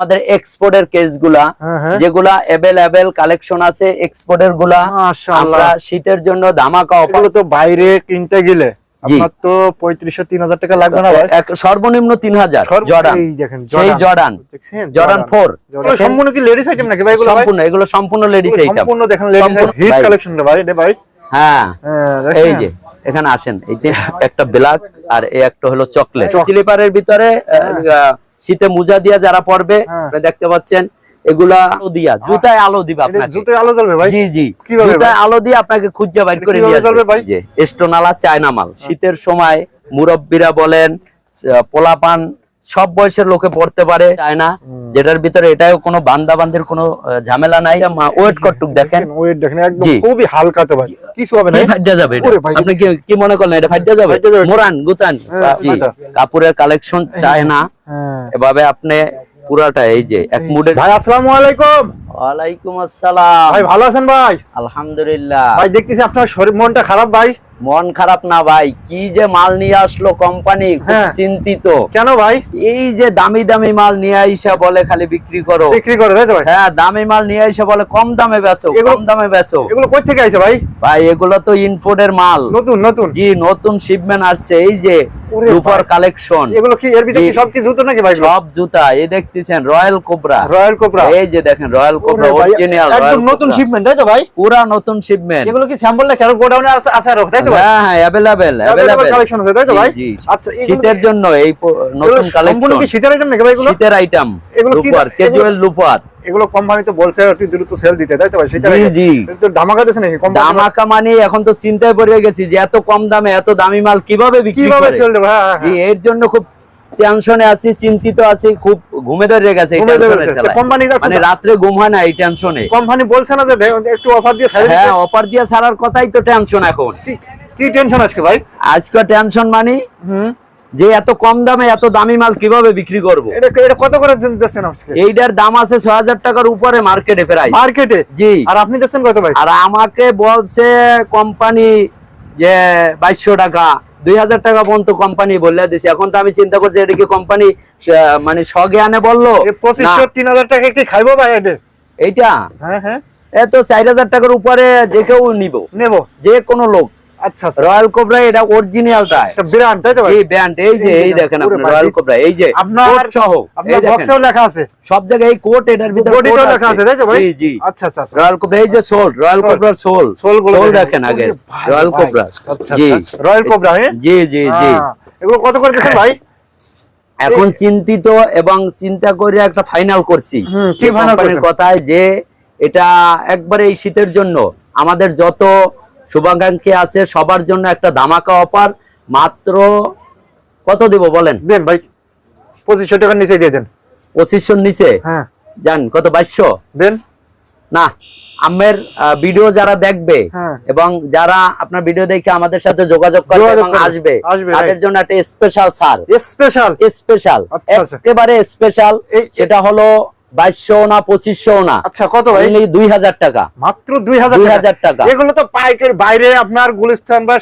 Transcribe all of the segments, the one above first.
আমাদের এক্সপোর্টের কেসগুলা হ্যাঁ, হ্যাঁ। যেগুলা অ্যাভেলেবেল কালেকশন আছে এক্সপোর্টেরগুলা আমরা শীতের জন্য ধামাকা অফার তো বাইরে কিনতে গেলে আপনার তো পঁয়ত্রিশশো তিন হাজার টাকা লাগবে না সর্বনিম্ন তিন হাজার জর্ডান। সেই জর্ডান। জর্ডান। ফোর সম্পূর্ণ কি লেডিস আইটেম নাকি ভাই সম্পূর্ণ এগুলো সম্পূর্ণ লেডিস এগুলো সম্পূর্ণ দেখেন হিট কালেকশন ভাই। ভাই হ্যাঁ। হ্যাঁ, এই যে এখানে আসেন। এই একটা ব্ল্যাক আর এই একটা হলো চকলেট স্লিপারের ভিতরে শীতে মোজা দিয়া যারা পরবে হ্যাঁ। দেখতে পাচ্ছেন এগুলা আলো দিয়া জুতায় আলো দিবে এটা আপনাকে। জুতোয় আলো জ্বলবে ভাই? জি জি। জুতায় আলো দিয়ে আপনাকে খুঁজে বাইর এটা করে কীভাবে নিয়ে চলবে ভাই? আসবে চায়না মাল। শীতের সময় মুরব্বীরা বলেন পোলাপান সব বয়সের লোকে পড়তে পারে। চায়না যেটার ভিতরে এটাও কোনো বান্দা বান্দির কোনো ঝামেলা নাই। ওয়েট করটুক দেখেন। ওয়েট দেখেন একদম খুবই হালকা তো ভাই কিছু হবে না। ফাইডা যাবে আপনি কি কি মনে করলেন? এটা ফাইডা যাবে? মোরান গুতান। হ্যাঁ। কাপড়ের কালেকশন চায় না। হ্যাঁ। এভাবে আপনি পুরাটা এই যে এক মুডের ভাই আসসালামু আলাইকুম। ওয়ালাইকুম আসসালাম। ভাই ভালো আছেন ভাই? আলহামদুলিল্লাহ। ভাই দেখতেছি আপনার শরীর মনটা খারাপ ভাই। মন খারাপ না ভাই কি যে মাল নিয়ে আসলো কোম্পানি হ্যাঁ। চিন্তিত। কেন ভাই? এই যে দামি দামি মাল নিয়ে আইসা বলে খালি বিক্রি করো। বিক্রি করে তাই তো ভাই? হ্যাঁ দামি মাল নিয়ে আইসা বলে কম দামে বেচো কম দামে বেচো। এগুলো কই থেকে আইছে ভাই? ভাই এগুলো তো ইনফোর্টের মাল। নতুন নতুন? জি নতুন শিপমেন্ট আসছে এই যে রূপার। কালেকশন এগুলো কি এর ভিতরে সব কি জুতো নাকি ভাই? সব জুতা এই দেখতেছেন রয়্যাল কোবরা রয়্যাল কোবরা এই যে দেখেন রয়্যাল কোবরা অরিজিনাল একদম নতুন শিপমেন্ট তাই তো ভাই? পুরা নতুন শিপমেন্ট এগুলো কি স্যাম্পল না কেন গোডাউনে আছে আছে তাই তো ভাই হ্যাঁ হ্যাঁ অ্যাভেলেবেল অ্যাভেলেবেল কালেকশন আছে তাই তো ভাই? আচ্ছা শীতের জন্য এই প- এগুলো সম্পূর্ণ কি শীতের আইটেম নাকি ভাই এগুলো? শীতের আইটেম এগুলো কি- ক্যাজুয়াল লুপার এগুলো কোম্পানি তো বলছে একটু দ্রুত সেল দিতে তাই তো ভাই? সেটা জি। জি তো ধামাকা দিছে নাকি কোম্পানি দামাকা মানে এখন তো চিন্তায় পড়ে গেছি যে এত কম দামে এত দামি মাল কীভাবে বিক্রি কীভাবে সেল দেবে? হ্যাঁ হ্যাঁ, জি হ্যাঁ। এর জন্য খুব টেনশনে আছি চিন্তিত আছি খুব ঘুমে ধরে গেছে মানে রাত্রে ঘুম হয় না এই টেনশনে কোম্পানি বলছে না যে একটু অফার দিয়ে হ্যাঁ অফার দিয়ে ছাড়ার কথাই তো টেনশন এখন। কি- টেনশন আজকে ভাই? আজকে টেনশন মানে হুম। যে এত কম দামে এত দামি মাল কীভাবে বিক্রি করব? এটা এটা কত করে আজকে? এইটার দাম আছে ছয় হাজার টাকার উপরে মার্কেটে প্রায়। মার্কেটে জি। আর আপনি দিচ্ছেন কত ভাই? আর আমাকে বলছে কোম্পানি যে বাইশশো টাকা দুই হাজার টাকা পর্যন্ত কোম্পানি বললে দিছে। এখন তো আমি চিন্তা করছি এটা কি কোম্পানি মানে স্বজ্ঞানে বলল? পঁচিশশো তিন হাজার টাকা কি খাইবো ভাই এটা? এইটা? হ্যাঁ হ্যাঁ। এত চার হাজার টাকার উপরে যে কেউ নিব। নেব। যে কোনো লোক। আচ্ছা রয়্যাল কোবরা এটা অরিজিনালটা বিরাট তাই তো এই ব্যান্ড এই যে এই এই দেখেন আপনি রয়্যাল কোবরা এই যে আপনার সহ আপনার বক্সেও লেখা আছে। সব জায়গায় এই কোট এটার ভিতরে বডিতেও লেখা আছে। তাই তো ভাই? জি জি। আচ্ছা আচ্ছা রয়্যাল কোবরা এই যে সোল রয়্যাল কোবরার সোল সোল দেখেন। দেখেন আগে। রয়্যাল কোবরা জি। রয়্যাল কোবরা, হ্যাঁ? জি জি জি। হ্যাঁ। এগুলো কত করে ভাই? এখন চিন্তিত এবং চিন্তা করে একটা ফাইনাল করছি। কি? কথায় যে এটা একবারে এই শীতের জন্য আমাদের যত শুভাকাঙ্ক্ষী আছে সবার জন্য একটা ধামাকা অফার মাত্র কত দিব বলেন? দেন ভাই পঁচিশশো টাকার নিচে দিয়ে দেন। পঁচিশশোর নিচে? হ্যাঁ। জান কত বাইশশো? দেন। না আমের ভিডিও যারা দেখবে হ্যাঁ। এবং যারা আপনার ভিডিও দেখে আমাদের সাথে যোগাযোগ করবে এবং আসবে তাদের জন্য একটা স্পেশাল ছাড় স্পেশাল স্পেশাল। একেবারে স্পেশাল সেটা হলো বাইশশো না পঁচিশশো না। আচ্ছা কত ভাই? দুই হাজার টাকা। মাত্র দুই হাজার টাকা। এগুলো তো পাইকারি। বাইরে আপনার গুলিস্তান বা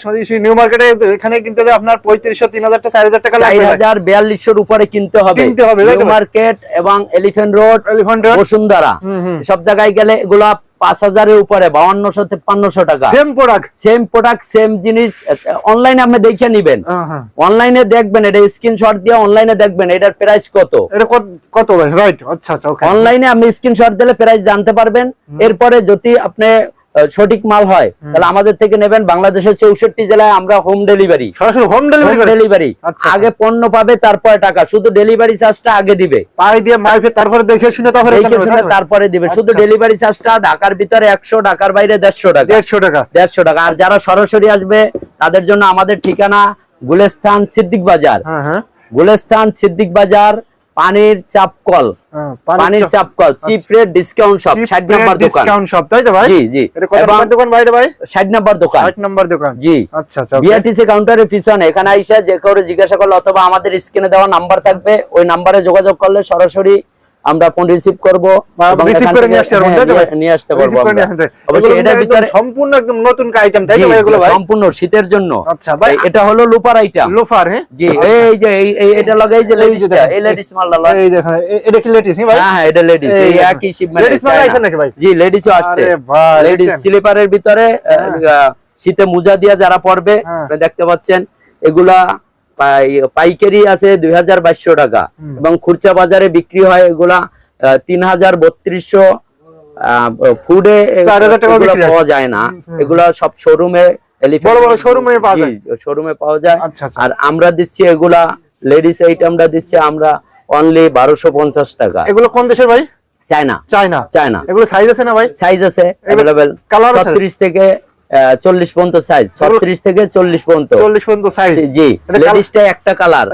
নিউ মার্কেটে এখানে কিনতে যায় আপনার পঁয়ত্রিশশো তিন হাজার টাকা চার হাজার টাকা চার হাজার বিয়াল্লিশশোর উপরে কিনতে হবে। কিনতে হবে, তাই নিউ মার্কেট এবং এলিফেন্ট রোড। বসুন্ধরা। সব জায়গায় গেলে এগুলা পাঁচ হাজারের উপরে বাউান্নশো তেপ্পান্নশো টাকা। Same product same product same জিনিস অনলাইনে আপনি দেখে নিবেন। হ্যাঁ অনলাইনে দেখবেন এটা স্ক্রিনশট দিয়ে অনলাইনে দেখবেন এটার প্রাইস কত। এটা কত- কত রাইট আচ্ছা আচ্ছা অনলাইনে আপনি স্ক্রিনশট দিলে প্রাইস জানতে পারবেন। এরপরে যদি আপনি সঠিক মাল হয় তাহলে আমাদের থেকে নেবেন বাংলাদেশের চৌষট্টি জেলায় আমরা হোম ডেলিভারি সরাসরি হোম ডেলিভারি আচ্ছা, আচ্ছা। আগে পণ্য পাবে তারপরে টাকা। শুধু ডেলিভারি চার্জটা আগে দিবে। দিয়ে মাইফে তারপরে দেখে শুনে তারপরে দেখে শুনে তারপরে। দিবে। শুধু আচ্ছা, ডেলিভারি চার্জটা ঢাকার ভিতরে একশো ঢাকার বাইরে দেড়শো টাকা। দেড়শো টাকা। দেড়শো টাকা। আর যারা সরাসরি আসবে তাদের জন্য আমাদের ঠিকানা গুলেস্থান সিদ্দিক বাজার। হ্যাঁ হ্যাঁ। সিদ্দিক বাজার পানির চাপকল কল। পানির চাপকল চিপ রেট ডিসকাউন্ট শপ ষাট নাম্বার দোকান। ডিসকাউন্ট শপ তাই তো ভাই? জি জি। এটা কত নাম্বার দোকান ভাই ভাই? ষাট নাম্বার দোকান। 60 নাম্বার দোকান। জি। আচ্ছা আচ্ছা বিআরটিসি কাউন্টারের পিছনে এখানে আইসা যে কাউরে জিজ্ঞাসা করলে অথবা আমাদের স্ক্রিনে দেওয়া নাম্বার থাকবে ওই নাম্বারে যোগাযোগ করলে সরাসরি আমরা ফোন রিসিভ করব এখান করে নিয়ে আসতে পারব, হ্যাঁ? নিয়ে- আসতে পারব। অবশ্যই ভিতরে সম্পূর্ণ একদম নতুন আইটেম তাই তো ভাই এগুলো ভাই সম্পূর্ণ শীতের জন্য আচ্ছা ভাই এটা হলো লুপার আইটেম লোফার হ্যাঁ জি এই যে এই- এটা লাগে এই যে এই যে লেডিসটা এই লেডিস মালটা লয়। এই দেখেন এটা কি লেটিস ভাই হ্যাঁ হ্যাঁ এটা লেডিস এই। একই শিপমেন্ট Ladies মাল আইছে নাকি ভাই? জি লেডিসও আসছে আরে ভাই, লেডিস স্লিপারের ভিতরে শীতে মোজা দিয়ে যারা পরবে হ্যাঁ। দেখতে পাচ্ছেন এগুলা পাইকারি আছে দুই হাজার বাইশশো টাকা। এবং খুচরা বাজারে বিক্রি হয় এগুলা তিন হাজার বত্রিশশো। ফুডে 4,000 টাকাও বিক্রি। পাওয়া যায় না। এগুলা সব শোরুমে। শোরুমে পাওয়া যায়। আচ্ছা, আচ্ছা। আর আমরা দিচ্ছি এগুলা লেডিস আইটেমটা দিচ্ছি আমরা অনলি বারোশো পঞ্চাশ টাকা। এগুলো কোন দেশের ভাই? চায়না। চায়না। চায়না। এগুলো সাইজ আছে না ভাই? সাইজ আছে অ্যাভেলেবেল আছে? থেকে চল্লিশ পর্যন্ত সাইজ ছত্রিশ থেকে চল্লিশ পর্যন্ত। চল্লিশ পর্যন্ত সাইজ জি লেডিসটা একটা কালার।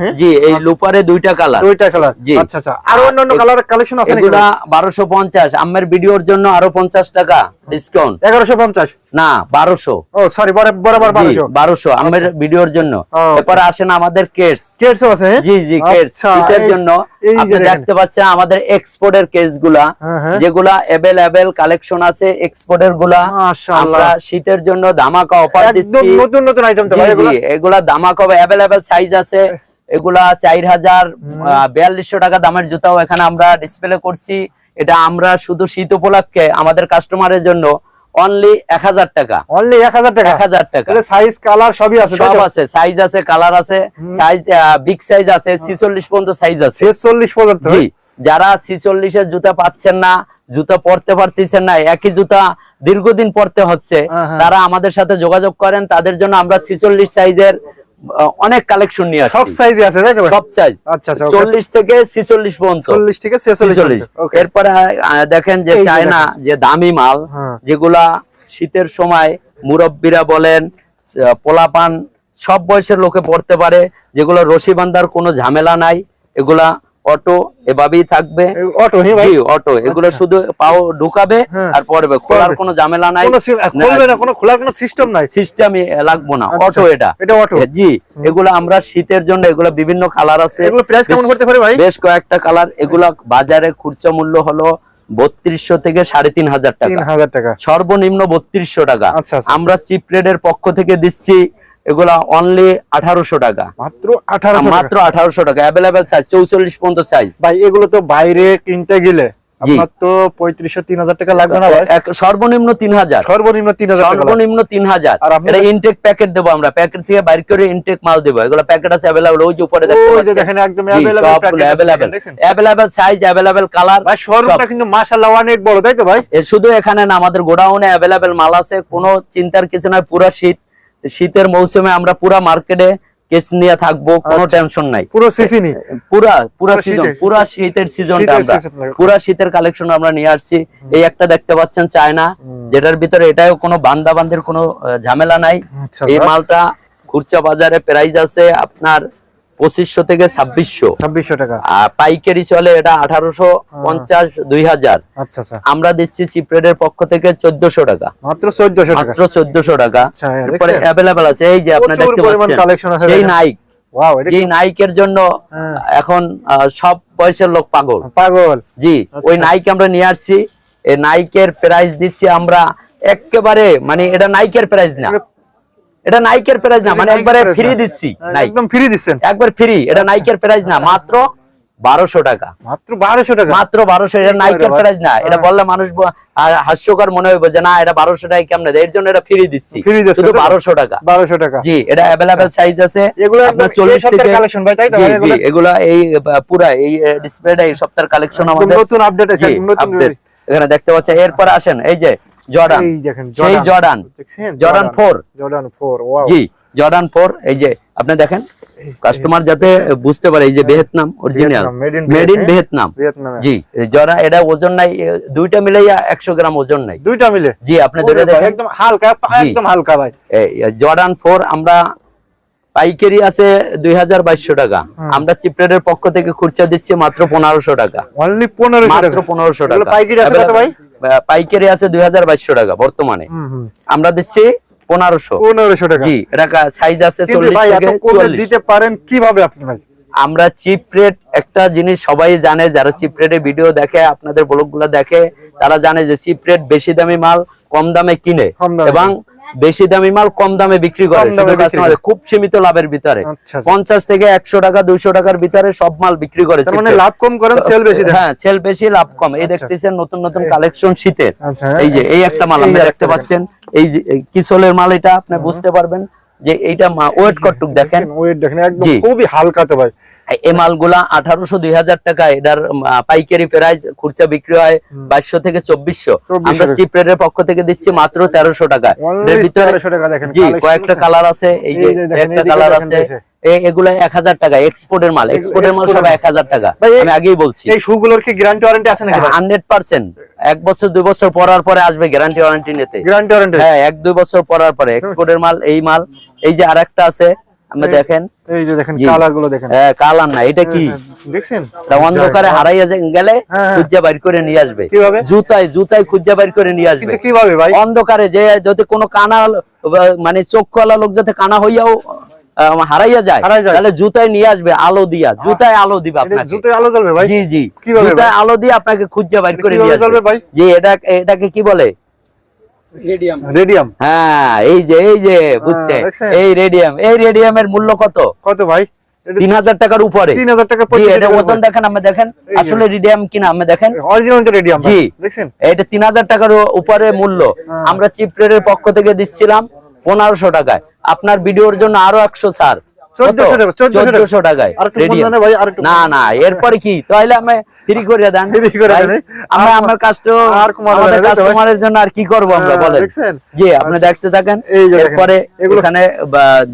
হ্যাঁ? জি এই লুপারে দুইটা কালার। দুইটা কালার। জি। আচ্ছা আচ্ছা। আর অন্যান্য কালার কালেকশন আছে এগুলা বারোশো পঞ্চাশ। আমের ভিডিওর জন্য আরও পঞ্চাশ টাকা ডিসকাউন্ট এগারোশো পঞ্চাশ? না বারোশো। ও সরি বরাবর বারোশো। বারোশো আমের ভিডিওর জন্য। এরপরে আসেন আমাদের কেটস কেটসও আছে হ্যাঁ? জি জি আচ্ছা, শীতের জন্য আপনি দেখতে পাচ্ছেন আমাদের এক্সপোর্টের কেসগুলা হ্যাঁ, হ্যাঁ। যেগুলা অ্যাভেলেবেল কালেকশন আছে এক্সপোর্টেরগুলা। মাশাআল্লাহ। আমরা শীতের জন্য ধামাকা অফার দিচ্ছি। নতুন নতুন আইটেম তো ভাই এগুলা ধামাকা অ্যাভেলেবেল সাইজ আছে। এগুলা চার হাজার বিয়াল্লিশশো টাকা দামের জুতাও এখানে আমরা ডিসপ্লে করছি। এটা আমরা শুধু শীত উপলক্ষে আমাদের কাস্টমারের জন্য অনলি এক হাজার টাকা। অনলি এক হাজার টাকা? এক হাজার টাকা। সাইজ কালার সবই আছে সব আছে সাইজ আছে কালার আছে সাইজ বিগ সাইজ আছে ছিচল্লিশ পর্যন্ত সাইজ আছে। ছেচল্লিশ পর্যন্ত? জি যারা ছিচল্লিশের জুতা পাচ্ছেন না জুতা পরতে পারতেছেন না একই জুতা দীর্ঘদিন পরতে হচ্ছে। হ্যাঁ, হ্যাঁ। তারা আমাদের সাথে যোগাযোগ করেন তাদের জন্য আমরা ছিচল্লিশ সাইজের অনেক কালেকশন নিয়ে সব সাইজে আছে তাই সব সাইজ আচ্ছা আচ্ছা চল্লিশ থেকে ছিচল্লিশ পর্যন্ত। চল্লিশ থেকে ছেচল্লিশ ছিচল্লিশ। ওকে এরপরে দেখেন যে চায়না যে দামি মাল হ্যাঁ। যেগুলা শীতের সময় মুরব্বীরা বলেন পোলাপান সব বয়সের লোকে পড়তে পারে যেগুলো রশি বান্ধার কোনো ঝামেলা নাই এগুলা অটো এভাবেই থাকবে। অটো ভাই। অটো। এগুলো শুধু পাও ঢুকাবে হ্যাঁ। আর পড়বে। খোলার কোনো ঝামেলা নাই। খুলবে না কোনো খোলার কোনো সিস্টেম নাই। সিস্টেমই লাগবো না। আচ্ছা, অটো এটা। এটা অটো। জি। এগুলো আমরা শীতের জন্য এগুলো বিভিন্ন কালার আছে। এগুলো প্রাইস কেমন করতে পারে ভাই? বেশ কয়েকটা কালার এগুলা বাজারে খুচরা মূল্য হলো বত্রিশশো থেকে সাড়ে তিন হাজার টাকা। সর্বনিম্ন বত্রিশশো টাকা। আচ্ছা, আচ্ছা। আমরা চিপ রেডের পক্ষ থেকে দিচ্ছি এগুলা অনলি আঠারোশো টাকা। মাত্র আঠারোশো মাত্র আঠারোশো টাকা। অ্যাভেলেবেল সাইজ চৌচল্লিশ পর্যন্ত সাইজ ভাই এগুলো তো বাইরে কিনতে গেলে আপনার তো পঁয়ত্রিশশো তিন হাজার টাকা লাগবে না ভাই? সর্বনিম্ন তিন হাজার। সর্বনিম্ন তিন হাজার সর্বনিম্ন তিন হাজার। আর আপনাদের- এটা ইনটেক প্যাকেট দেবো আমরা। প্যাকেট থেকে বাইর করে ইনটেক মাল দেবো। এগুলো প্যাকেট আছে অ্যাভেলেবল ওই যে উপরে অ্যাভেলেবেল সাইজ অ্যাভেলেবেল কালার শোরুমটা কিন্তু মাশাআল্লাহ অনেক বড় তাই তো ভাই? শুধু এখানে না আমাদের গোডাউনে অ্যাভেলেবেল মাল আছে। কোনো চিন্তার কিছু নয় পুরা শীত। শীতের মৌসুমে আমরা পুরা মার্কেটে কেস নিয়ে থাকব কোনো টেনশন নাই। পুরো সিসি নি পুরা পুরা সিজন শীতের- পুরা শীতের। সিজনটা আমরা। পুরা শীতের কালেকশন আমরা নিয়ে আসছি। এই একটা দেখতে পাচ্ছেন চায়না যেটার ভিতরে এটাও কোনো বান্দা বান্দির কোনো ঝামেলা নাই। আচ্ছা, এই মালটা খুচরা বাজারে প্রাইস আছে আপনার পঁচিশশো থেকে ছাব্বিশশো। ছাব্বিশশো টাকা। আর পাইকারি চলে এটা আঠারোশো পঞ্চাশ দুই হাজার। আচ্ছা আচ্ছা। আমরা দিচ্ছি চিপরেডের পক্ষ থেকে চোদ্দশো টাকা। মাত্র চোদ্দশো টাকা। মাত্র চোদ্দশো টাকা। আচ্ছা, হ্যাঁ, এরপরে অ্যাভেলেবেল আছে। এই যে আপনি প্রচুর দেখতে পাচ্ছেন সেই নাইক যে নাইকের জন্য হ্যাঁ। এখন সব বয়সের লোক পাগল। পাগল। জি। ওই নাইক আমরা নিয়ে আসছি। এই নাইকের প্রাইস দিচ্ছি আমরা একেবারে মানে এটা নাইকের প্রাইস না। এটা নাইকের প্রাইস না মানে একবারে ফ্রি দিচ্ছি নাইক একদম ফ্রি দিচ্ছেন। একবার ফ্রি এটা নাইকের প্রাইস না মাত্র বারোশো টাকা। মাত্র বারোশো টাকা? মাত্র বারোশো এটা নাইকের প্রাইস না এটা হ্যাঁ। বললে মানুষ হাস্যকর মনে হইবে যে না এটা বারোশো টাকা কেমন? দেয় এর জন্য এটা ফ্রি দিচ্ছি শুধু বারোশো টাকা। বারোশো টাকা। জি এটা অ্যাভেলেবেল সাইজ আছে। এগুলো আপনার চল্লিশ থেকে এগুলো? এই পুরা এই ডিসপ্লেটা এই সপ্তাহের কালেকশন আমাদের নতুন আপডেট আছে। এখানে দেখতে পাচ্ছেন এরপর আসেন এই যে জর্ডান। এই দেখেন সেই Jordan. Jordan. Four. Jordan four wow. জি জর্ডান ফোর এই যে আপনি দেখেন? কাস্টমার যাতে বুঝতে পারে এই যে Vietnam original Vietnam, in made in Vietnam. জি জরা এটা ওজন নাই দুইটা মিলাইয়া একশো গ্রাম ওজন নাই। দুইটা মিলে? জি আপনি ধরে দেখেন। একদম হালকা একদম হালকা ভাই। জর্ডান ফোর আমরা পাইকারি আছে দুই হাজার বাইশশো টাকা। আমরা চিপরেডের পক্ষ থেকে খুচরা দিচ্ছি মাত্র পনেরোশো টাকা। মাত্র টাকা। পনেরোশো এগুলো টাকা। পাইকারি আছে ভাই? পাইকারি আছে দুই হাজার বাইশশো টাকা বর্তমানে। আমরা দিচ্ছি পনেরোশো। পনেরোশো টাকা। জি এটা সাইজ আছে দিতে পারেন কীভাবে আপনি ভাই? আমরা চিপ রেট একটা জিনিস সবাই জানে যারা চিপ রেটে ভিডিও দেখে আপনাদের ব্লগগুলো দেখে তারা জানে যে চিপ রেট বেশি দামি মাল কম দামে কিনে। এবং বেশি দামি মাল কম দামে বিক্রি করে। খুব সীমিত লাভের ভিতরে। আচ্ছা, আচ্ছা। পঞ্চাশ থেকে একশো টাকা দুইশো টাকার ভিতরে সব মাল বিক্রি করে মানে লাভ কম করেন সেল বেশি হ্যাঁ সেল বেশি লাভ কম। এই দেখতেছেন নতুন নতুন কালেকশন শীতের। আচ্ছা, এই যে এই একটা মাল আপনি দেখতে পাচ্ছেন। এই যে কিসলের মাল এটা আপনি বুঝতে পারবেন যে এইটা ওয়েট কটুক দেখেন। ওয়েট দেখেন একদম খুবই হালকা তো ভাই। এই মালগুলা আঠারোশো দুই হাজার টাকা এটার পাইকারি প্রাইস খুচরা বিক্রি হয় বাইশশো থেকে চব্বিশশো। আমরা চিপ রেটের পক্ষ থেকে দিচ্ছি মাত্র তেরোশো টাকা। এর ভিতরে 1300 টাকা দেখেন, জি কয়েকটা কালার আছে এই যে একটা কালার আছে। এগুলা এক হাজার টাকা এক্সপোর্টের মাল এক্সপোর্টের মাল সব এক হাজার টাকা আমি আগেই বলছি। এই শুগুলোর কি গ্যারান্টি ওয়ারেন্টি আছে নাকি হান্ড্রেড পার্সেন্ট। এক বছর দুই বছর পরার পরে আসবে গ্যারান্টি ওয়ারেন্টি নিতে। গ্যারান্টি ওয়ারেন্টি হ্যাঁ এক দুই বছর পরার পরে এক্সপোর্টের মাল এই মাল। এই যে আরেকটা আছে আপনি দেখেন? এই যে দেখেন কালারগুলো দেখেন। হ্যাঁ, কালার না এটা কি? দেখছেন? অন্ধকারে হারাইয়া যে- গেলে হ্যাঁ, হ্যাঁ। খুঁজে বাইর করে নিয়ে আসবে। কীভাবে? জুতায় জুতায় খুঁজে বাইর করে নিয়ে আসবে। কিন্তু কীভাবে ভাই? অন্ধকারে যে যদি কোনো কানা মানে চক্ষুওয়ালা লোক যাতে কানা হইয়াও হারাইয়া যায় তাহলে জুতায় নিয়ে আসবে আলো দিয়া। জুতায় আলো দিবে আপনাকে। জুতোয় আলো জ্বলবে ভাই? জি জি। জুতায় আলো দিয়ে আপনাকে খুঁজে বাইর করে নিয়ে আসবে। ভাই? জি এটা এটাকে কি বলে? রেডিয়াম। হ্যাঁ এই যে এই যে বুঝছে এই রেডিয়াম এই রেডিয়ামের মূল্য কত? কত ভাই? তিন হাজার টাকার উপরে। 3000 টাকা এটা ওজন দেখেন আমরা দেখেন। আসলে রেডিয়াম কিনা আমরা দেখেন। অরিজিনাল রেডিয়াম জি। দেখছেন? এটা তিন হাজার টাকার উপরে মূল্য। আমরা চিপ রেটের পক্ষ থেকে দিচ্ছিলাম পনেরোশো টাকায়। আপনার ভিডিওর জন্য আরও একশো ছাড়। 1400 টাকা, চোদ্দশো টাকায় না না এরপরে কি? তাহলে আমি ফ্রি করে দেন ফ্রি করে দেন? আমরা আমার কাস্টমার আমাদের? কাস্টমারের জন্য আর কি করব আমরা হ্যাঁ, বলেন দেখছেন? জি আপনি দেখতে থাকেন এরপরে এখানে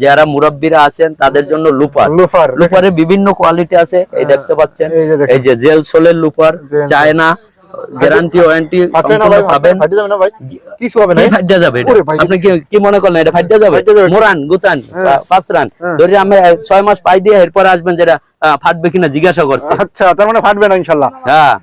যারা মুরব্বীরা আছেন তাদের জন্য লুপার লুপার লুপারে বিভিন্ন কোয়ালিটি আছে এই দেখতে পাচ্ছেন। এই যে জেল সোলের লুপার চায়না গ্যারান্টি ওয়ারেন্টি পাবেন। ফাটে যাবে না ভাই। কিছু হবে না যাবে আপনি কি মনে করলেন এটা যাবে? মোরান গুতান পাঁচ রান। হ্যাঁ। ধরে মাস পাই দিয়ে এরপরে আসবেন যেটা ফাটবে কিনা জিজ্ঞাসা করতে। আচ্ছা তার মানে ফাটবে না ইনশাআল্লাহ হ্যাঁ।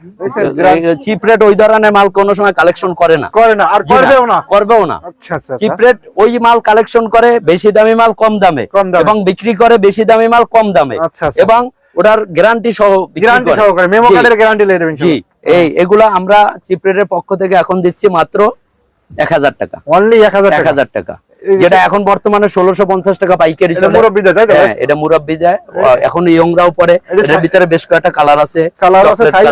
চিপ রেট ওই ধরনের মাল কোনো সময় কালেকশন করে না। করে না আর করবেও না। করবেও না। আচ্ছা আচ্ছা চিপ আচ্ছা। রেট ওই মাল কালেকশন করে বেশি দামি মাল কম দামে। কম দামে। এবং বিক্রি করে বেশি দামি মাল কম দামে। এবং ওটার গ্যারান্টি সহ গ্যারান্টি করে। সহকারে মেমো কার্ডের গ্যারান্টি লিয়ে দেবেন জি। এই এগুলা আমরা চিপরেটের পক্ষ থেকে এখন দিচ্ছি মাত্র এক হাজার টাকা। অনলি 1000 এক হাজার টাকা। যেটা এখন বর্তমানে ষোলোশো পঞ্চাশ টাকা পাইকারি এটা তাই হ্যাঁ, এটা মুরব্বি দেয়। এখন ইয়ংরাও পরে। এটার ভিতরে বেশ কয়েকটা কালার আছে। কালার আছে, সাইজ?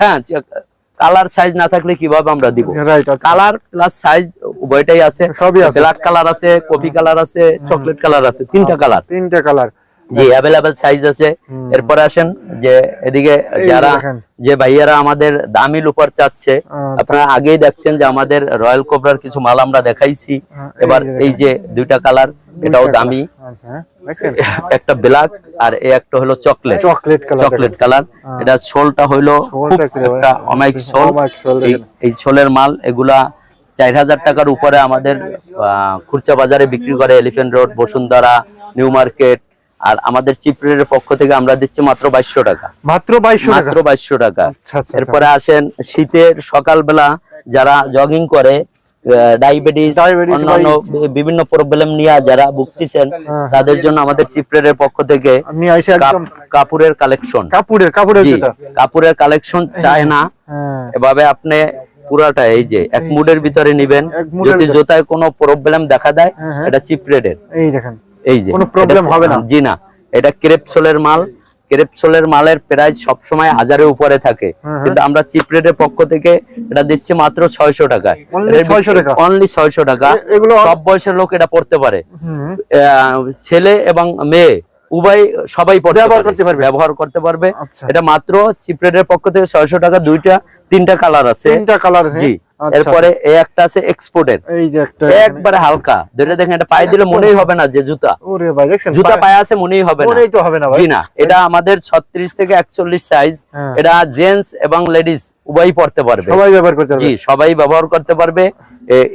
হ্যাঁ কালার সাইজ না থাকলে কীভাবে আমরা দিব? আচ্ছা। কালার প্লাস সাইজ উভয়টাই আছে। সবই আছে। ব্ল্যাক কালার আছে কফি কালার আছে চকলেট কালার আছে তিনটা কালার তিনটা কালার জি অ্যাভেলেবেল সাইজ আছে। এরপরে আসেন যে এদিকে যারা যে ভাইয়ারা আমাদের দামি লুপার চাচ্ছে আপনারা আগেই দেখছেন যে আমাদের রয়্যাল কোবরার কিছু মাল আমরা দেখাইছি। হ্যাঁ, এবার এই যে দুইটা কালার এটাও দামি। হ্যাঁ একটা ব্ল্যাক আর এই একটা হলো chocolate chocolate colour chocolate colour এটা ছোলটা হইল খুব একটা অমাইক ছোল এই। ছোলের মাল এগুলা চার হাজার টাকার উপরে আমাদের খুচরা বাজারে বিক্রি করে elephant road Bashundhara new market আর আমাদের চিপরের পক্ষ থেকে আমরা দিচ্ছি মাত্র বাইশশো টাকা। মাত্র 2200 টাকা? মাত্র বাইশশো টাকা। আচ্ছা আচ্ছা এরপরে আসেন শীতের সকালবেলা যারা জগিং করে ডায়াবেটিস অন্যান্য বিভিন্ন প্রবলেম নিয়ে যারা ভুগতেছেন হ্যাঁ। তাদের জন্য আমাদের চিপরের পক্ষ থেকে আপনি আইসা কাপ- একদম কাপড়ের কালেকশন কাপুরের কাপুরের কাপুরের কালেকশন চায় না। হ্যাঁ। এভাবে আপনি পুরাটা এই যে এক মুডের ভিতরে নিবেন। যদি জোতায় কোনো প্রবলেম দেখা দেয় হ্যাঁ। এটা চিপরেটের এই দেখেন। এই যে কোনো এটা- হবে না? জি না এটা ক্রেপসোলের মাল। ক্রেপসোলের মালের প্রাইস সবসময় হাজারের উপরে থাকে। হ্যাঁ, কিন্তু আমরা চিপ রেটের পক্ষ থেকে এটা দিচ্ছি মাত্র ছয়শো টাকায় Only 600 টাকা? অনলি ছয়শো টাকা। এগুলো সব বয়সের লোক এটা পড়তে পারে। ছেলে এবং মেয়ে উভয় সবাই পড়তে ব্যবহার করতে পারবে। ব্যবহার করতে পারবে। আচ্ছা। এটা মাত্র চিপরেটের পক্ষ থেকে ছয়শো টাকা দুইটা তিনটা কালার আছে। তিনটা কালার আছে। জি। এরপরে এই একটা আছে এক্সপোর্টের এই যে একটা একবারে হালকা। ধরে দেখেন এটা পায়ে দিলে মনেই হবে না যে জুতা। ওরে ভাই দেখছেন? জুতা পায়ে আছে মনেই হবে না। ওরেই তো হবে না ভাই। জি না এটা আমাদের ছত্রিশ থেকে একচল্লিশ সাইজ হ্যাঁ। এটা জেন্টস এবং লেডিস উভয়ই পড়তে পারবে। সবাই ব্যবহার করতে পারবে। জি সবাই ব্যবহার করতে পারবে।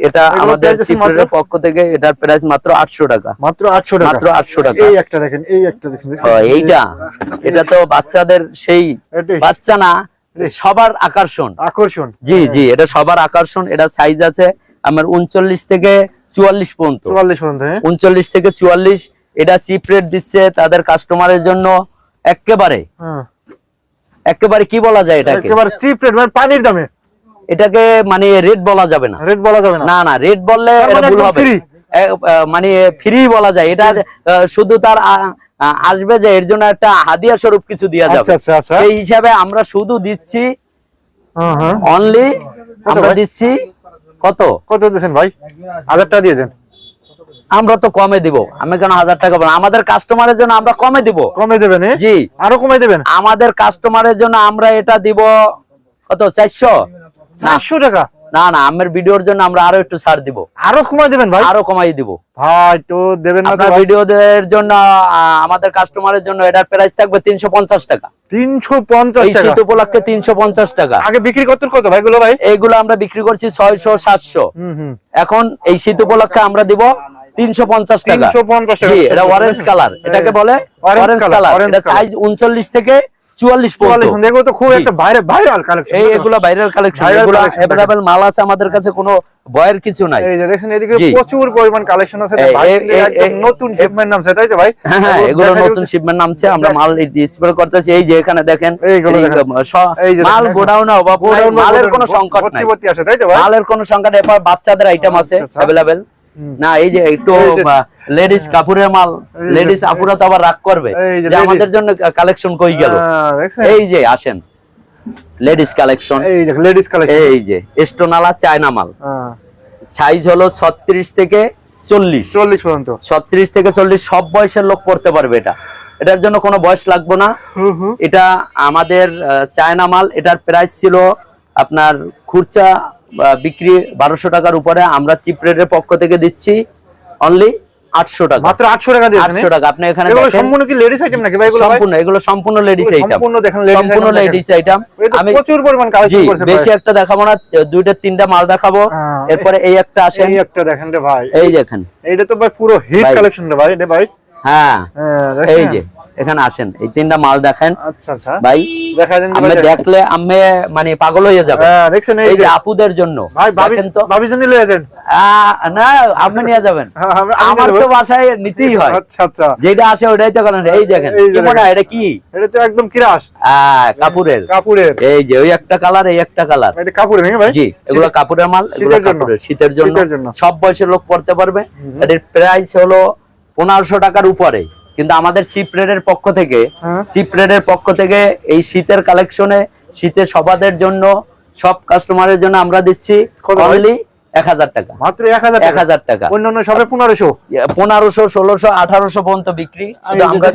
এটা আমাদের মাত্র? পক্ষ থেকে এটার প্রাইস মাত্র আটশো টাকা। মাত্র 800 টাকা। মাত্র 800 টাকা। এই একটা দেখেন এই একটা দেখেন এইটা। এটা তো বাচ্চাদের সেই বাচ্চা না সবার আকর্ষণ। আকর্ষণ। জি জি এটা সবার আকর্ষণ এটা সাইজ আছে আমার উনচল্লিশ থেকে চুয়াল্লিশ পর্যন্ত। 44 পর্যন্ত হ্যাঁ। উনচল্লিশ থেকে চুয়াল্লিশ এটা চিপ রেট দিচ্ছে তাদের কাস্টমারের জন্য একেবারে হ্যাঁ। একেবারে কি বলা যায় এটাকে? একেবারে চিপ রেট মানে পানির দামে। এটাকে মানে রেট বলা যাবে না। রেট বলা যাবে না। না না রেট বললে এটা মানে ভুল হবে। আহ, মানে ফ্রি বলা যায়। এটা শুধু তার আসবে যে এর জন্য একটা হাদিয়া স্বরূপ কিছু দেওয়া আচ্ছা যাবে। আচ্ছা আচ্ছা সেই হিসাবে আমরা শুধু দিচ্ছি হ্যাঁ হ্যাঁ। অনলি আমরা দিচ্ছি কত? কত দিয়েছেন ভাই? হাজার টাকা দিয়ে দেন। আমরা তো কমে দিব। আমি কেন হাজার টাকা বলব আমাদের কাস্টমারের জন্য আমরা কমে দিব। কমে দেবেন? জি। আরও কমে দেবেন? আমাদের কাস্টমারের জন্য আমরা এটা দিব কত? চারশো? চারশো টাকা? না না আমের ভিডিওর জন্য আমরা আরও একটু ছাড় দিব। আরও কমাই দেবেন ভাই? আরও কমাই দিব। ভাই তো দেবেন না ভিডিওদের জন্য আমাদের কাস্টমারের জন্য এটার প্রাইস থাকবে তিনশো পঞ্চাশ টাকা। তিনশো পঞ্চাশ এই টাকা? শীত উপলক্ষে তিনশো পঞ্চাশ টাকা। আগে বিক্রি করতে কত ভাই গুলো ভাই? এইগুলো আমরা বিক্রি করছি ছয়শো সাতশো। হুম হুম। এখন এই শীত উপলক্ষে আমরা দিব তিনশো পঞ্চাশ টাকা। 350 টাকা। এটা অরেঞ্জ কালার এটাকে বলে অরেঞ্জ কালার এটা সাইজ উনচল্লিশ থেকে চুয়াল্লিশ চুয়াল্লিশ এগুলো তো খুব একটা ভাইরাল কালেকশন এগুলো বাইরের কালেকশন এগুলো collection মাল আছে আমাদের কাছে কোনো ভয়ের কিছু নাই। এই যে দেখেন এদিকে প্রচুর পরিমাণ কালেকশন আছে এই- ভাই এই- কিন্তু এই- একদম এই- নতুন শিপমেন্ট নামছে তাই তো ভাই? হ্যাঁ হ্যাঁ এগুলো নতুন শিপমেন্ট নামছে আমরা মাল ডিসপ্লে করতেছি এই যে এখানে দেখেন মাল গোডাউনে অভাব মালের কোনো সংকট নাই। ভর্তি ভর্তি আছে তাই তো মালের কোনো সংকট নেই এরপর বাচ্চাদের আইটেম আছে আচ্ছা, আচ্ছা। অ্যাভেলেবেল না এই যে একটু লেডিস কাপুরের মাল লেডিস আপুরা তো আবার রাগ করবে যে যে আমাদের জন্য কালেকশন কই গেল? হ্যাঁ, এই যে আসেন। লেডিস কালেকশন এই দেখো লেডিস কালেকশন এই যে স্টোনালা চায়না মাল। সাইজ হলো ছত্রিশ থেকে চল্লিশ। চল্লিশ পর্যন্ত। ছত্রিশ থেকে চল্লিশ সব বয়সের লোক পড়তে পারবে এটা। এটার জন্য কোনো বয়স লাগবে না। এটা আমাদের চায়না মাল এটার প্রাইস ছিল আপনার খুরচা বিক্রি বারোশো টাকার উপরে আমরা চিপ রেটের পক্ষ থেকে দিচ্ছি অনলি আটশো টাকা। মাত্র আটশো টাকা আটশো টাকা। আপনি এখানে সম্পূর্ণ কি লেডিস আইটেম নাকি ভাই সম্পূর্ণ এগুলো সম্পূর্ণ লেডিস আইটেম সম্পূর্ণ। লেডিস আইটেম আমি প্রচুর পরিমাণ জি কালেকশন করছে বেশি একটা দেখাবো না দুইটা তিনটা মাল দেখাবো। হ্যাঁ, এরপরে এই একটা এই একটা দেখেন রে ভাই। এই দেখেন। এইটা তো ভাই পুরো হিট কালেকশন রে ভাই রে ভাই। হ্যাঁ। হ্যাঁ, এই যে। এখানে আসেন। এই তিনটা মাল দেখেন। আচ্ছা আচ্ছা। ভাই দেখলে আমি মানে পাগল হয়ে যাবে হ্যাঁ দেখছেন এই যে আপুদের জন্য। ভাই দেখেন তো। ভাবি জন্য লয়ে যান আহ, না আপনি নিয়ে যাবেন। হ্যাঁ, আমার তো বাসায় নিতেই হয়। আচ্ছা আচ্ছা। যেটা আসে ওটাই তো করেন। এই দেখেন। কি মনে হয় এটা কি? এটা তো একদম কিরাস আহ, কাপুরের এই যে ওই একটা কালার এই একটা কালার। এটা কাপড়ের নাকি ভাই? জি এগুলো মাল এগুলো শীতের জন্য। শীতের জন্য। শীতের জন্য। সব বয়সের লোক পড়তে পারবে। এটার প্রাইস হলো পনেরোশো টাকার উপরে। কিন্তু আমাদের চিপ্রেডের পক্ষ থেকে চিপ্রেডের চিপ রেটের পক্ষ থেকে এই শীতের কালেকশনে শীতের সবাদের জন্য সব কাস্টমারের জন্য আমরা দিচ্ছি অনলি এক হাজার টাকা। মাত্র এক হাজার এক হাজার টাকা। অন্যান্য সবে পনেরোশো? পনেরোশো ষোলোশো আঠারোশো পর্যন্ত বিক্রি। আমরা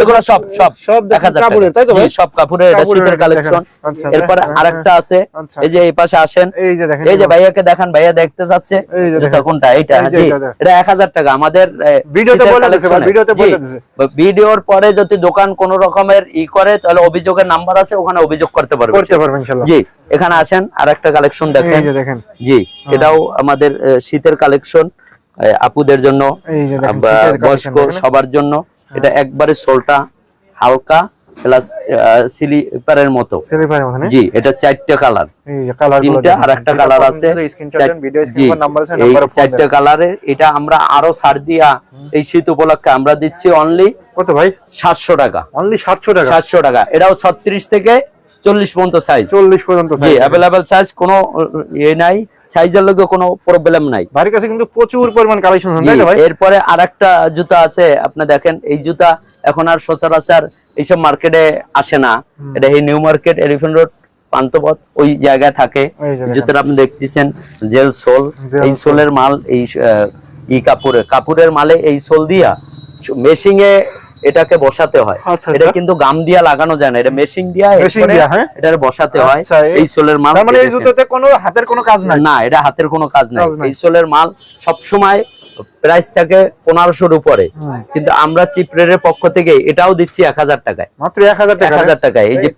এগুলো সব সব সব এক হাজার কাপড়ের, তাই তো সব কাপড়ের এটা শীতের কালেকশন আচ্ছা, এরপর হ্যাঁ, আরেকটা আছে আচ্ছা। এই যে এই পাশে আসেন। এই যে দেখেন এই যে ভাইয়াকে দেখান ভাইয়া দেখতে চাচ্ছে। কোনটা? এটা এটা এক হাজার টাকা। আমাদের ভিডিওতে বলে। ভিডিওতে বলে ভিডিওর পরে যদি দোকান কোন রকমের ই করে তাহলে অভিযোগের নাম্বার আছে ওখানে অভিযোগ করতে পারবে। করতে পারবেন ইনশাল্লাহ। জি এখানে আসেন আর একটা কালেকশন দেখেন। দেখেন। জি এটাও আমাদের শীতের কালেকশন আপুদের জন্য বয়স্ক সবার জন্য। এটা একবারে সোলটা হালকা প্লাস স্লিপারের মতো? জি এটা চারটে কালার কালার তিনটা আর একটা কালার আছে। এই কালারের এটা আমরা আরও ছাড় দিয়া এই শীত উপলক্ষে আমরা দিচ্ছি অনলি কত ভাই? সাতশো টাকা। অনলি 700 টাকা? সাতশো টাকা। এটাও ছত্রিশ থেকে চল্লিশ পর্যন্ত সাইজ 40 পর্যন্ত অ্যাভেলেবেল সাইজ কোনো ইয়ে নাই। সাইজের কোনো প্রবলেম নাই। ভাইয়ের কাছে কিন্তু প্রচুর পরিমাণ কালেকশন ভাই? এরপরে আরেকটা জুতা আছে আপনি দেখেন এই জুতা এখন আর সচরাচর এইসব মার্কেটে আসে না। এটা এই new market elephant road Panthapath ওই জায়গায় থাকে। জুতাটা আপনি দেখতেছেন জেল সোল এই সোলের মাল এই ই কাপড়ের। কাপড়ের মালে এই সোল দিয়া মেশিং এ এটাকে বসাতে হয়। আচ্ছা, এটা আচ্ছা। কিন্তু গাম দিয়া লাগানো যায় না এটা মেশিং দিয়া হ্যাঁ? এটার বসাতে হয়। আচ্ছা, এই- সোলের মাল মানে এই জুতোতে কোনো হাতের কোনো কাজ নাই? না এটা হাতের কোনো কাজ নাই। এই সোলের মাল সব সময় প্রাইস থাকে পনেরোশোর উপরে। কিন্তু আমরা চিপ রেটের পক্ষ থেকে এটাও দিচ্ছি এক হাজার টাকায়। মাত্র 1000 এক টাকা হাজার টাকায়। এই যে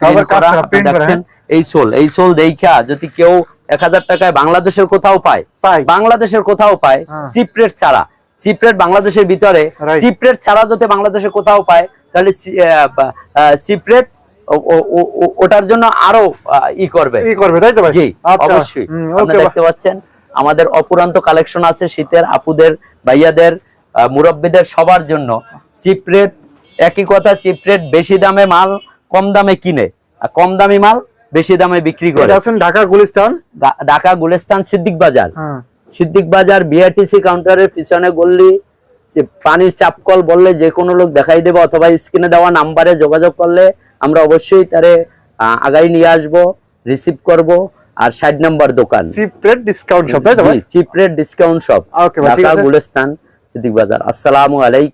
এই দেখছেন এই সোল এই সোল দেখা যদি কেউ এক হাজার টাকায় বাংলাদেশের কোথাও পায় পায়। বাংলাদেশের কোথাও পায় হ্যাঁ। চিপ রেট ছাড়া। চিপ রেট বাংলাদেশের ভিতরে Right. চিপ রেট ছাড়া যদি বাংলাদেশে কোথাও পায় তাহলে চিপ রেট ওটার জন্য আরও ই করবে। কি করবে তাই তো ভাই? জি আচ্ছা। অবশ্যই। আপনি দেখতে পাচ্ছেন আমাদের অপুরান্ত কালেকশন আছে শীতের আপুদের ভাইয়াদের মুরব্বিদের সবার জন্য। চিপ রেট একই কথা চিপ রেট বেশি দামে মাল কম দামে কিনে আর কম দামি মাল বেশি দামে বিক্রি করে। ঢাকা গুলিস্তান? ঢাকা গুলিস্তান সিদ্দিক বাজার। হ্যাঁ। সিদ্দিক বাজার বিআরটিসি কাউন্টারের পিছনে গল্লি যে পানির চাপকল বললে যে কোনো লোক দেখাই দেবে অথবা স্ক্রিনে দেওয়া নাম্বারে যোগাযোগ করলে আমরা অবশ্যই তারে আগাই নিয়ে আসব রিসিভ করব আর ষাট নাম্বার দোকান। চিপ রেট ডিসকাউন্ট শপ তাই তো ভাই? Cheap rate discount shop okay Dhaka আছে। গুলিস্তান সিদ্দিক বাজার। আসসালামু আলাইকুম।